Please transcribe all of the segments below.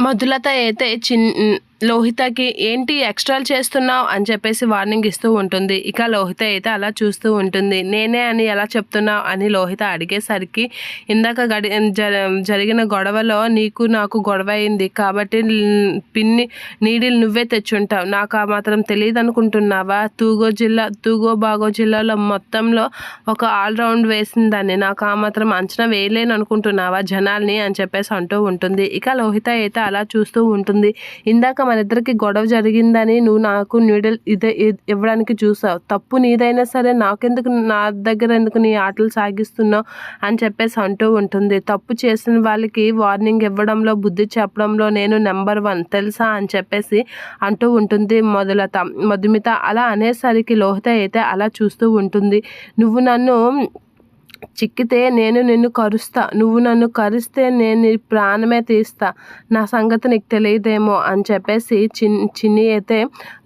మధులత అయితే చిన్ లోహితకి ఏంటి ఎక్స్ట్రాలు చేస్తున్నావు అని చెప్పేసి వార్నింగ్ ఇస్తూ ఉంటుంది. ఇక లోహిత అయితే అలా చూస్తూ ఉంటుంది. నేనే అని ఎలా చెప్తున్నావు అని లోహిత అడిగేసరికి ఇందాక గడి జరిగిన గొడవలో నీకు నాకు గొడవ అయింది కాబట్టి పిన్ని నీడిలు నువ్వే తెచ్చుంటావు. నాకు ఆ మాత్రం తెలియదు అనుకుంటున్నావా తూగో జిల్లా తూగో బాగో జిల్లాలో మొత్తంలో ఒక ఆల్రౌండ్ వేసిందని నాకు ఆ మాత్రం అంచనా వేయలేను అనుకుంటున్నావా జనాల్ని అని చెప్పేసి అంటూ ఉంటుంది. ఇక లోహిత అయితే అలా చూస్తూ ఉంటుంది. ఇందాక మన ఇద్దరికి గొడవ జరిగిందని నువ్వు నాకు న్యూడిల్ ఇదే ఇవ్వడానికి చూసావు. తప్పు నీదైనా సరే నాకెందుకు నా దగ్గర ఎందుకు నీ ఆటలు సాగిస్తున్నావు అని చెప్పేసి అంటూ ఉంటుంది. తప్పు చేసిన వాళ్ళకి వార్నింగ్ ఇవ్వడంలో బుద్ధి చెప్పడంలో నేను నెంబర్ వన్ తెలుసా అని చెప్పేసి అంటూ ఉంటుంది మొదలత. మధుమిత అలా అనేసరికి లోహిత అయితే అలా చూస్తూ ఉంటుంది. నువ్వు నన్ను చిక్కితే నేను నిన్ను కరుస్తా. నువ్వు నన్ను కరిస్తే నేను నీ ప్రాణమే తీస్తా. నా సంగతి నీకు తెలియదేమో అని చెప్పేసి చిన్ చిన్ని అయితే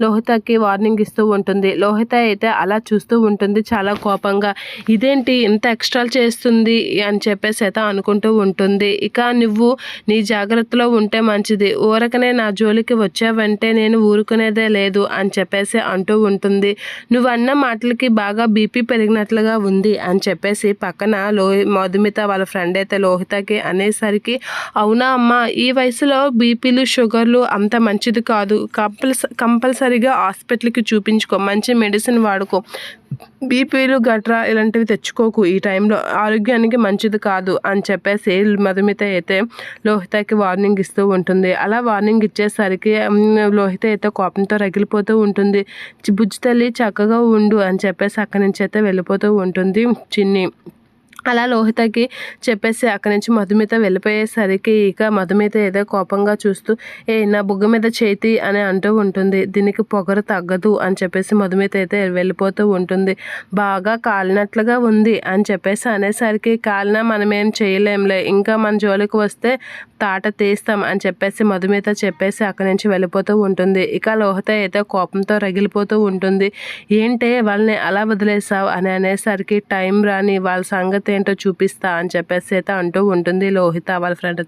లోహితకి వార్నింగ్ ఇస్తూ ఉంటుంది. లోహిత అయితే అలా చూస్తూ ఉంటుంది చాలా కోపంగా. ఇదేంటి ఇంత ఎక్స్ట్రా చేస్తుంది అని చెప్పేసి అయితే అనుకుంటూ ఉంటుంది. ఇక నువ్వు నీ జాగ్రత్తలో ఉంటే మంచిది. ఊరకనే నా జోలికి వచ్చావంటే నేను ఊరుకునేదే లేదు అని చెప్పేసి అంటూ ఉంటుంది. నువ్వు అన్న మాటలకి బాగా బీపీ పెరిగినట్లుగా ఉంది అని చెప్పేసి పక్కన లోహి మధుమిత వాళ్ళ ఫ్రెండ్ అయితే లోహితకి అనేసరికి అవునా అమ్మ ఈ వయసులో బీపీలు షుగర్లు అంత మంచిది కాదు. కంపల్స కంపల్సరీగా హాస్పిటల్కి చూపించుకో. మంచి మెడిసిన్ వాడుకో. బీపీలు గట్రా ఇలాంటివి తెచ్చుకోకు. ఈ టైంలో ఆరోగ్యానికి మంచిది కాదు అని చెప్పేసి మధుమిత అయితే లోహితకి వార్నింగ్ ఇస్తూ ఉంటుంది. అలా వార్నింగ్ ఇచ్చేసరికి లోహిత అయితే కోపంతో రగిలిపోతూ ఉంటుంది. బుజ్జి తల్లి చక్కగా ఉండు అని చెప్పేసి అక్కడి నుంచి అయితే వెళ్ళిపోతూ ఉంటుంది చిన్ని. అలా లోహితకి చెప్పేసి అక్కడి నుంచి మధుమిత వెళ్ళిపోయేసరికి ఇక మధుమిత ఏదో కోపంగా చూస్తూ ఏ నా బుగ్గ మీద చేతి అని అంటూ ఉంటుంది. దీనికి పొగరు తగ్గదు అని చెప్పేసి మధుమిత అయితే వెళ్ళిపోతూ ఉంటుంది. బాగా కాలినట్లుగా ఉంది అని చెప్పేసి అనేసరికి కాలిన మనం ఏం చేయలేంలే ఇంకా మన జోలికి వస్తే తాట తీస్తాం అని చెప్పేసి మధుమిత చెప్పేసి అక్కడి నుంచి వెళ్ళిపోతూ ఉంటుంది. ఇక లోహిత అయితే కోపంతో రగిలిపోతూ ఉంటుంది. ఏంటే వాళ్ళని అలా వదిలేసావు అని అనేసరికి టైం రాని వాళ్ళ సంగతి ఏంటో చూపిస్తా అని చెప్పేసి అయితే అంటూ ఉంటుంది. లోహిత వాళ్ళ ఫ్రెండ్